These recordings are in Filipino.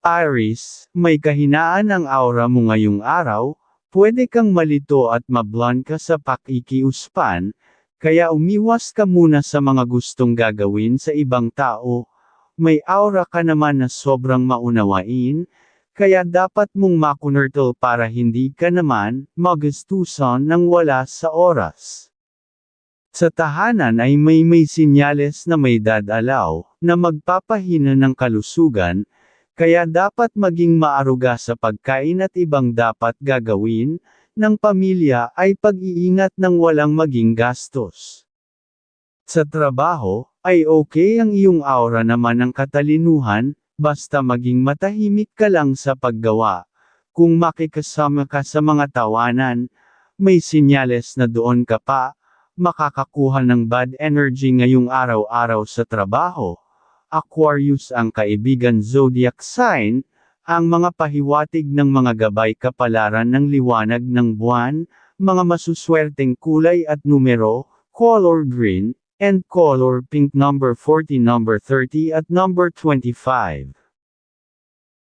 Aries, may kahinaan ang aura mo ngayong araw, pwede kang malito at mablon ka sa pakikiuspan, kaya umiwas ka muna sa mga gustong gagawin sa ibang tao. May aura ka naman na sobrang maunawain, kaya dapat mong makunurtle para hindi ka naman magustusan ng wala sa oras. Sa tahanan ay may may sinyales na may dadalaw, na magpapahina ng kalusugan, kaya dapat maging maaruga sa pagkain at ibang dapat gagawin, ng pamilya ay pag-iingat ng walang maging gastos. Sa trabaho, ay okay ang iyong aura naman ng katalinuhan, basta maging matahimik ka lang sa paggawa. Kung makikasama ka sa mga tawanan, may sinyales na doon ka pa, makakakuha ng bad energy ngayong araw-araw sa trabaho. Aquarius ang kaibigan zodiac sign, ang mga pahiwatig ng mga gabay kapalaran ng liwanag ng buwan, mga masuswerteng kulay at numero, color green, and color pink number 40 number 30 at number 25.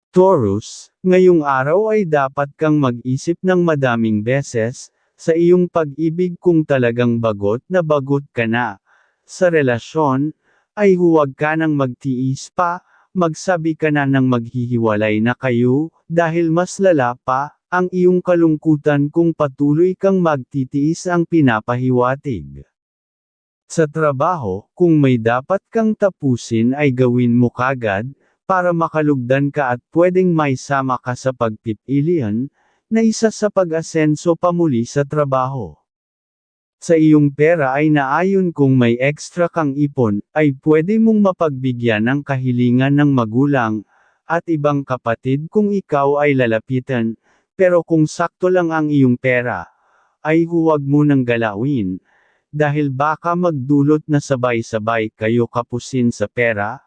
Taurus, ngayong araw ay dapat kang mag-isip ng madaming beses, sa iyong pag-ibig kung talagang bagot na bagot ka na. Sa relasyon, ay huwag ka nang magtiis pa, magsabi ka na ng maghihiwalay na kayo, dahil mas lala pa, ang iyong kalungkutan kung patuloy kang magtitiis ang pinapahiwatig. Sa trabaho, kung may dapat kang tapusin ay gawin mo kagad, para makalugdan ka at pwedeng may sama ka sa pagpipilian, na isa sa pag-asenso pamuli sa trabaho. Sa iyong pera ay naayon kung may extra kang ipon, ay pwede mong mapagbigyan ng kahilingan ng magulang, at ibang kapatid kung ikaw ay lalapitan, pero kung sakto lang ang iyong pera, ay huwag mo nang galawin, dahil baka magdulot na sabay-sabay kayo kapusin sa pera.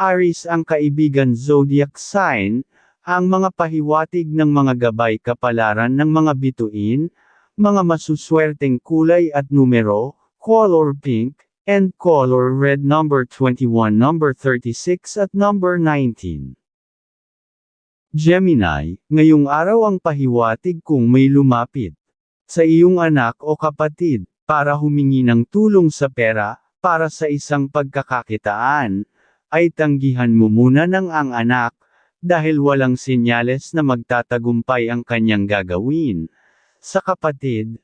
Aries ang kaibigan zodiac sign, ang mga pahiwatig ng mga gabay kapalaran ng mga bituin, mga masuswerteng kulay at numero, color pink, and color red number 21 number 36 at number 19. Gemini, ngayong araw ang pahiwatig kung may lumapit sa iyong anak o kapatid, para humingi ng tulong sa pera, para sa isang pagkakakitaan, ay tanggihan mo muna ng ang anak, dahil walang sinyales na magtatagumpay ang kanyang gagawin sa kapatid,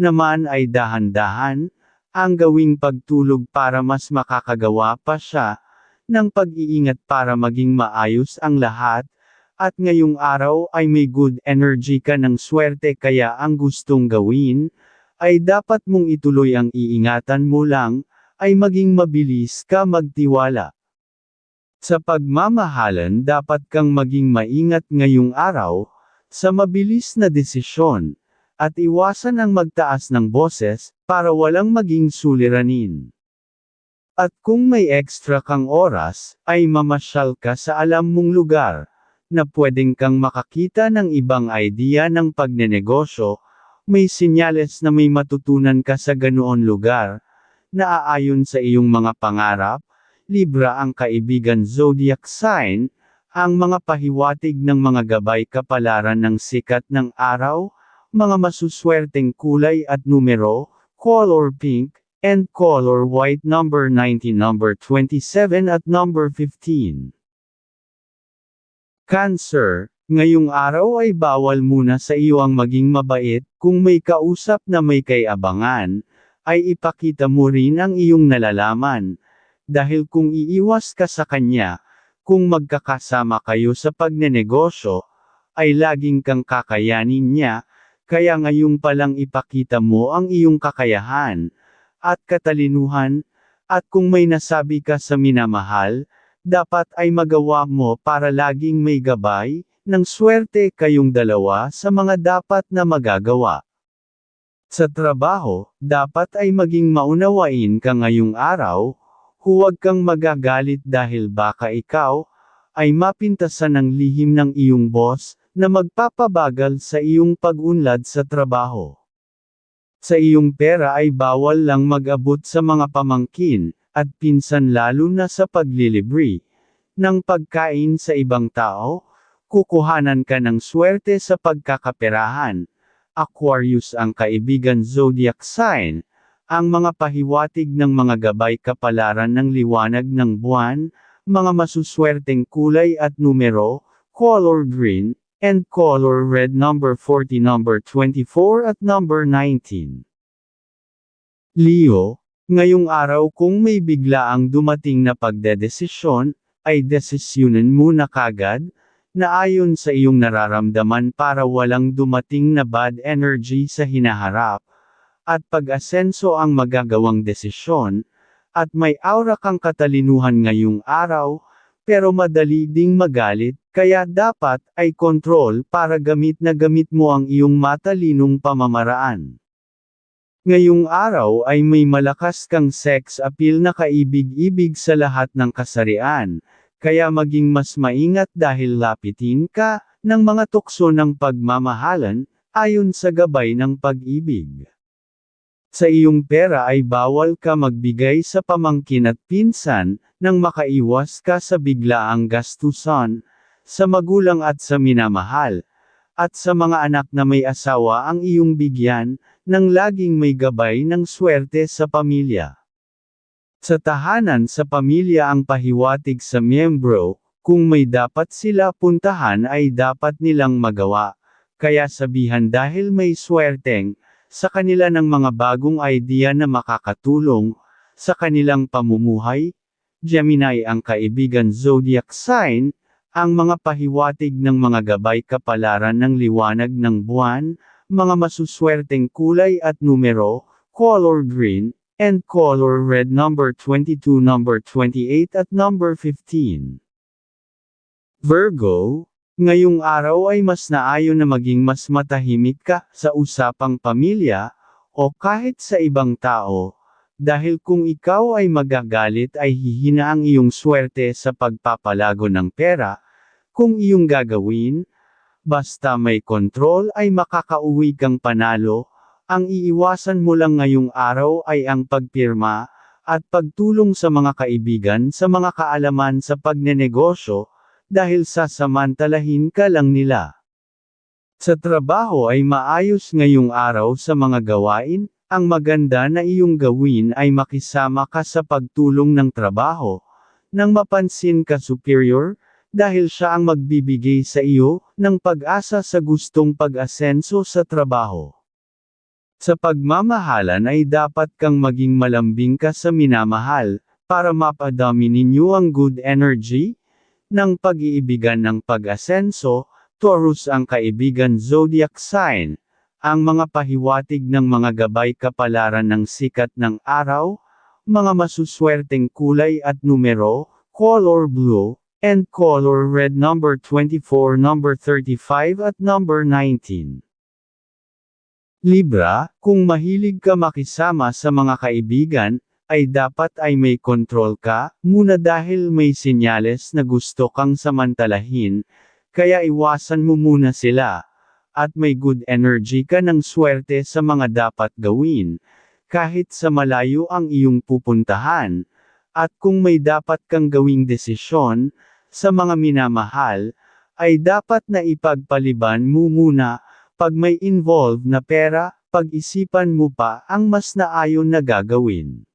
naman ay dahan-dahan, ang gawing pagtulog para mas makakagawa pa siya, ng pag-iingat para maging maayos ang lahat, at ngayong araw ay may good energy ka ng swerte kaya ang gustong gawin, ay dapat mong ituloy ang iingatan mo lang, ay maging mabilis ka magtiwala. Sa pagmamahalan dapat kang maging maingat ngayong araw, sa mabilis na desisyon, at iwasan ang magtaas ng boses, para walang maging suliranin. At kung may extra kang oras, ay mamasyal ka sa alam mong lugar, na pwedeng kang makakita ng ibang idea ng pagnenegosyo, may sinyales na may matutunan ka sa ganoon lugar, na aayon sa iyong mga pangarap, Libra ang kaibigan zodiac sign, ang mga pahiwatig ng mga gabay kapalaran ng sikat ng araw, mga masuswerteng kulay at numero, color pink, and color white number 19 number 27 at number 15. Cancer, ngayong araw ay bawal muna sa iyo ang maging mabait, kung may kausap na may kayabangan, ay ipakita mo rin ang iyong nalalaman, dahil kung iiwas ka sa kanya, kung magkakasama kayo sa pagnenegosyo, ay laging kang kakayanin niya, kaya ngayong palang ipakita mo ang iyong kakayahan, at katalinuhan, at kung may nasabi ka sa minamahal, dapat ay magawa mo para laging may gabay, ng swerte kayong dalawa sa mga dapat na magagawa. Sa trabaho, dapat ay maging maunawain ka ngayong araw, huwag kang magagalit dahil baka ikaw, ay mapintasan ng lihim ng iyong boss, na magpapabagal sa iyong pag-unlad sa trabaho. Sa iyong pera ay bawal lang mag-abot sa mga pamangkin, at pinsan lalo na sa paglilibre, ng pagkain sa ibang tao, kukuhanan ka ng swerte sa pagkakaperahan. Aquarius ang kaibigan zodiac sign, ang mga pahiwatig ng mga gabay kapalaran ng liwanag ng buwan, mga masuswerteng kulay at numero, color green, and color red number 40 number 24 at number 19. Leo, ngayong araw kung may bigla ang dumating na pagdedesisyon, ay desisyonan mo na kagad, na ayon sa iyong nararamdaman para walang dumating na bad energy sa hinaharap, at pag-asenso ang magagawang desisyon, at may aura kang katalinuhan ngayong araw, pero madali ding magalit, kaya dapat ay kontrol para gamit na gamit mo ang iyong matalinong pamamaraan. Ngayong araw ay may malakas kang sex appeal na kaibig-ibig sa lahat ng kasarian, kaya maging mas maingat dahil lapitin ka, ng mga tukso ng pagmamahalan, ayon sa gabay ng pag-ibig. Sa iyong pera ay bawal ka magbigay sa pamangkin at pinsan, nang makaiwas ka sa biglaang gastusan, sa magulang at sa minamahal, at sa mga anak na may asawa ang iyong bigyan, nang laging may gabay ng swerte sa pamilya. Sa tahanan sa pamilya ang pahiwatig sa miyembro, kung may dapat sila puntahan ay dapat nilang magawa, kaya sabihan dahil may swerteng, sa kanila ng mga bagong idea na makakatulong, sa kanilang pamumuhay, Gemini ang kaibigan zodiac sign, ang mga pahiwatig ng mga gabay kapalaran ng liwanag ng buwan, mga masuswerteng kulay at numero, color green, and color red number 22 number 28 at number 15. Virgo, ngayong araw ay mas naayon na maging mas matahimik ka sa usapang pamilya, o kahit sa ibang tao, dahil kung ikaw ay magagalit ay hihina ang iyong swerte sa pagpapalago ng pera, kung iyong gagawin, basta may kontrol ay makakauwi kang panalo, ang iiwasan mo lang ngayong araw ay ang pagpirma, at pagtulong sa mga kaibigan sa mga kaalaman sa pagnenegosyo, dahil sasamantalahin ka lang nila. Sa trabaho ay maayos ngayong araw sa mga gawain, ang maganda na iyong gawin ay makisama ka sa pagtulong ng trabaho, nang mapansin ka superior, dahil siya ang magbibigay sa iyo, ng pag-asa sa gustong pag-asenso sa trabaho. Sa pagmamahalan ay dapat kang maging malambing ka sa minamahal, para mapadami ninyo ang good energy, ng pag-iibigan ng pag-asenso, Taurus ang kaibigan zodiac sign, ang mga pahiwatig ng mga gabay kapalaran ng sikat ng araw, mga masuswerteng kulay at numero, color blue, and color red number 24 number 35 at number 19. Libra, kung mahilig ka makisama sa mga kaibigan, ay dapat ay may kontrol ka, muna dahil may sinyales na gusto kang samantalahin, kaya iwasan mo muna sila, at may good energy ka ng swerte sa mga dapat gawin, kahit sa malayo ang iyong pupuntahan, at kung may dapat kang gawing desisyon, sa mga minamahal, ay dapat na ipagpaliban mo muna, pag may involved na pera, pag-isipan mo pa ang mas naayon na gagawin.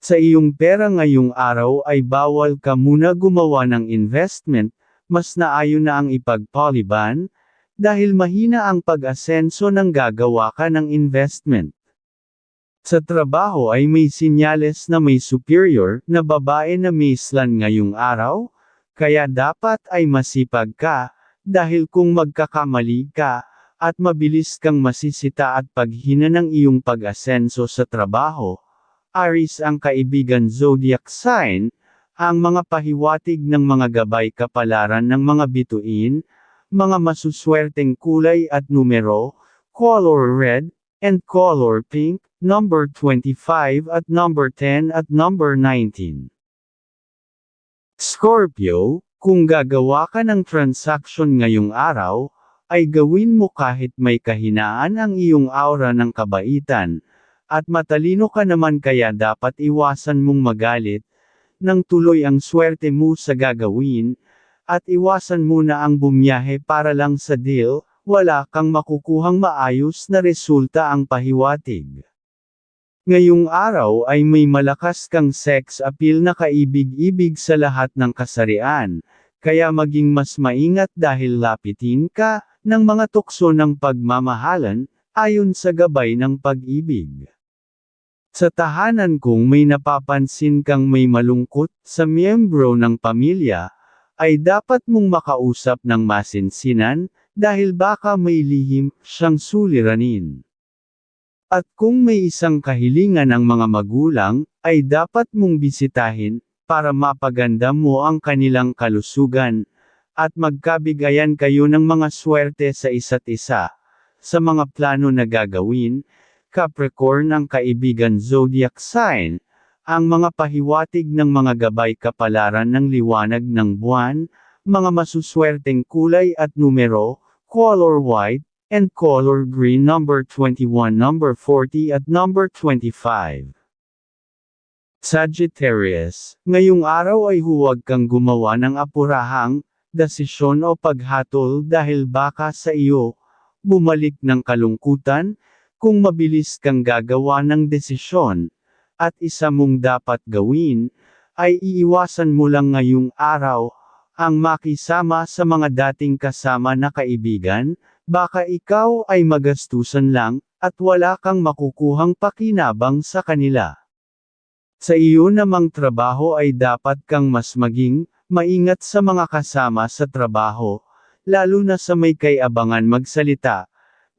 Sa iyong pera ngayong araw ay bawal ka muna gumawa ng investment, mas naayon na ang ipagpaliban, dahil mahina ang pag-asenso ng gagawa ka ng investment. Sa trabaho ay may sinyales na may superior na babae na mislan ngayong araw, kaya dapat ay masipag ka, dahil kung magkakamali ka, at mabilis kang masisita at paghina ng iyong pag-asenso sa trabaho. Aris ang kaibigan zodiac sign, ang mga pahiwatig ng mga gabay kapalaran ng mga bituin, mga masuswerteng kulay at numero, color red, and color pink, number 25 at number 10 at number 19. Scorpio, kung gagawa ka ng transaction ngayong araw, ay gawin mo kahit may kahinaan ang iyong aura ng kabaitan, at matalino ka naman kaya dapat iwasan mong magalit, nang tuloy ang swerte mo sa gagawin, At iwasan muna ang bumiyahe para lang sa deal, wala kang makukuhang maayos na resulta ang pahiwatig. Ngayong araw ay may malakas kang sex appeal na kaibig-ibig sa lahat ng kasarian, kaya maging mas maingat dahil lapitin ka, ng mga tukso ng pagmamahalan, ayon sa gabay ng pag-ibig. Sa tahanan kung may napapansin kang may malungkot sa miyembro ng pamilya, ay dapat mong makausap ng masinsinan, dahil baka may lihim siyang suliranin. At kung may isang kahilingan ng mga magulang, ay dapat mong bisitahin, para mapaganda mo ang kanilang kalusugan, at magkabigayan kayo ng mga swerte sa isa't isa. Sa mga plano na gagawin, Capricorn ang kaibigan zodiac sign, ang mga pahiwatig ng mga gabay kapalaran ng liwanag ng buwan, mga masuswerteng kulay at numero, color white, and color green number 21 number 40 at number 25. Sagittarius, ngayong araw ay huwag kang gumawa ng apurahang, desisyon o paghatol dahil baka sa iyo, bumalik ng kalungkutan, kung mabilis kang gagawa ng desisyon, at isa mong dapat gawin, ay iiwasan mo lang ngayong araw, ang makisama sa mga dating kasama na kaibigan, baka ikaw ay magastusan lang, at wala kang makukuhang pakinabang sa kanila. Sa iyo namang trabaho ay dapat kang mas maging, maingat sa mga kasama sa trabaho, lalo na sa may kay-abangan magsalita,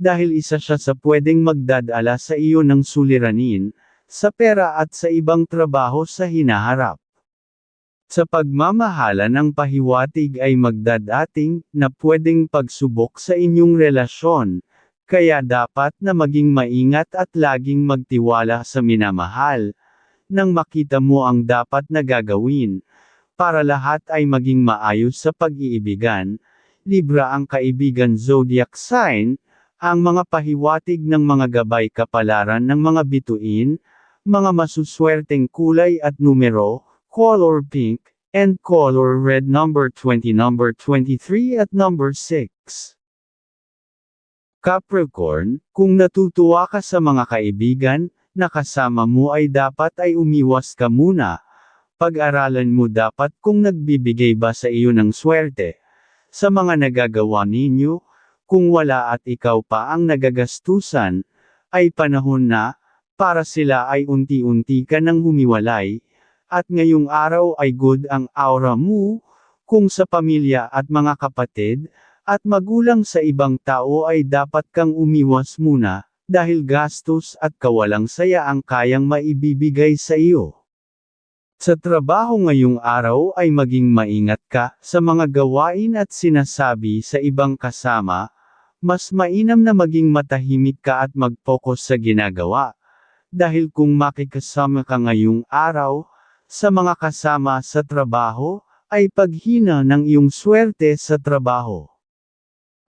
dahil isa siya sa pwedeng magdadala sa iyo ng suliranin, sa pera at sa ibang trabaho sa hinaharap. Sa pagmamahala ng pahiwatig ay magdadating, na pwedeng pagsubok sa inyong relasyon, kaya dapat na maging maingat at laging magtiwala sa minamahal, nang makita mo ang dapat na gagawin, para lahat ay maging maayos sa pag-iibigan, Libra ang kaibigan zodiac sign, ang mga pahiwatig ng mga gabay kapalaran ng mga bituin, mga masuswerteng kulay at numero, color pink, and color red number 20 number 23 at number 6. Capricorn, kung natutuwa ka sa mga kaibigan, na kasama mo ay dapat ay umiwas ka muna. Pag-aralan mo dapat kung nagbibigay ba sa iyo ng swerte. Sa mga nagagawa ninyo, kung wala at ikaw pa ang nagagastusan, ay panahon na, para sila ay unti-unti ka nang humiwalay, at ngayong araw ay good ang aura mo, kung sa pamilya at mga kapatid, at magulang sa ibang tao ay dapat kang umiwas muna, dahil gastos at kawalang saya ang kayang maibibigay sa iyo. Sa trabaho ngayong araw ay maging maingat ka sa mga gawain at sinasabi sa ibang kasama, mas mainam na maging matahimik ka at mag-focus sa ginagawa. Dahil kung makikasama ka ngayong araw, sa mga kasama sa trabaho, ay paghina ng iyong swerte sa trabaho.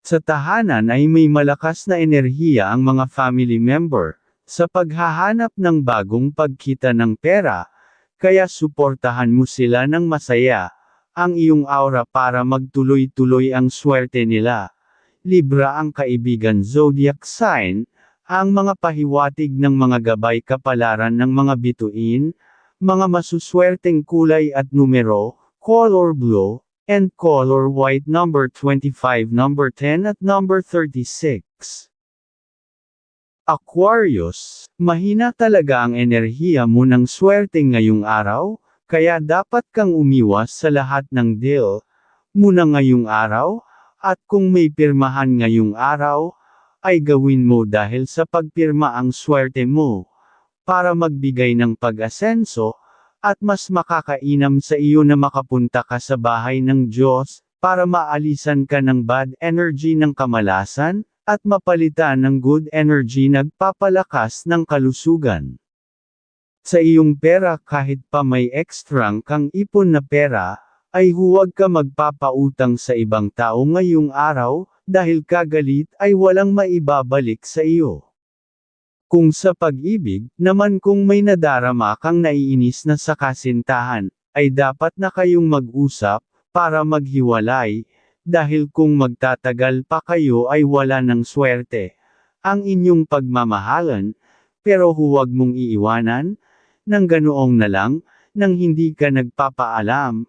Sa tahanan ay may malakas na enerhiya ang mga family member, sa paghahanap ng bagong pagkita ng pera, kaya suportahan mo sila ng masaya, ang iyong aura para magtuloy-tuloy ang swerte nila. Libra ang kaibigan zodiac sign, ang mga pahiwatig ng mga gabay kapalaran ng mga bituin, mga masuswerteng kulay at numero, color blue, and color white number 25 number 10 at number 36. Aquarius, mahina talaga ang enerhiya mo ng swerte ngayong araw, kaya dapat kang umiwas sa lahat ng deal, muna ngayong araw, at kung may pirmahan ngayong araw, ay gawin mo dahil sa pagpirma ang swerte mo, para magbigay ng pag-asenso, at mas makakainam sa iyo na makapunta ka sa bahay ng Diyos, para maalisan ka ng bad energy ng kamalasan, at mapalitan ng good energy nagpapalakas ng kalusugan. Sa iyong pera kahit pa may ekstrang kang ipon na pera, ay huwag ka magpapautang sa ibang tao ngayong araw, dahil kagalit ay walang maibabalik sa iyo. Kung sa pag-ibig, naman kung may nadarama kang naiinis na sa kasintahan, ay dapat na kayong mag-usap, para maghiwalay, dahil kung magtatagal pa kayo ay wala ng swerte. Ang inyong pagmamahalan, pero huwag mong iiwanan, nang ganoong na lang, nang hindi ka nagpapaalam,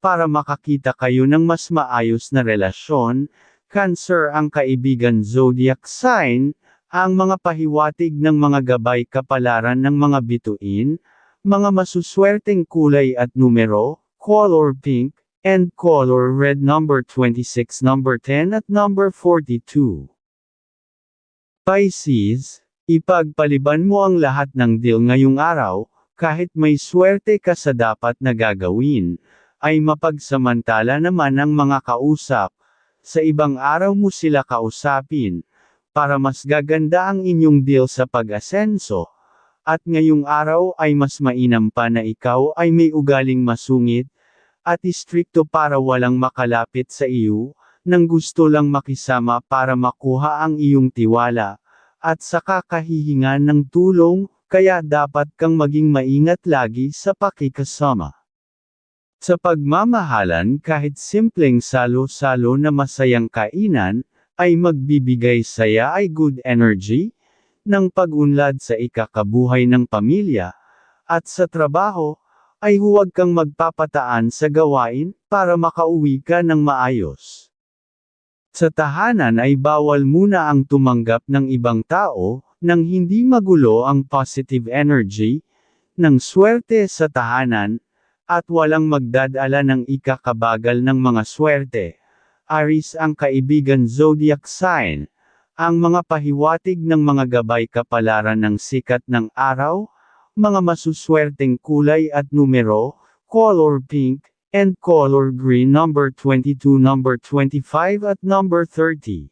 para makakita kayo ng mas maayos na relasyon, Cancer ang kaibigan zodiac sign, ang mga pahiwatig ng mga gabay kapalaran ng mga bituin, mga masuswerteng kulay at numero, color pink, and color red number 26 number 10 at number 42. Pisces, ipagpaliban mo ang lahat ng deal ngayong araw, kahit may swerte ka sa dapat na gagawin, ay mapagsamantala naman ang mga kausap, sa ibang araw mo sila kausapin, para mas gaganda ang inyong deal sa pag-asenso, at ngayong araw ay mas mainam pa na ikaw ay may ugaling masungit, at istrikto para walang makalapit sa iyo, nang gusto lang makisama para makuha ang iyong tiwala, at sa kakahihingan ng tulong, kaya dapat kang maging maingat lagi sa pakikasama. Sa pagmamahalan kahit simpleng salo-salo na masayang kainan, ay magbibigay saya ay good energy, ng pag-unlad sa ikakabuhay ng pamilya, at sa trabaho, ay huwag kang magpapataan sa gawain, para makauwi ka ng maayos. Sa tahanan ay bawal muna ang tumanggap ng ibang tao, nang hindi magulo ang positive energy, ng swerte sa tahanan, at walang magdadala ng ikakabagal ng mga swerte. Aris ang kaibigan zodiac sign, ang mga pahiwatig ng mga gabay kapalaran ng sikat ng araw, mga masuswerteng kulay at numero, color pink, and color green number 22 number 25 at number 30.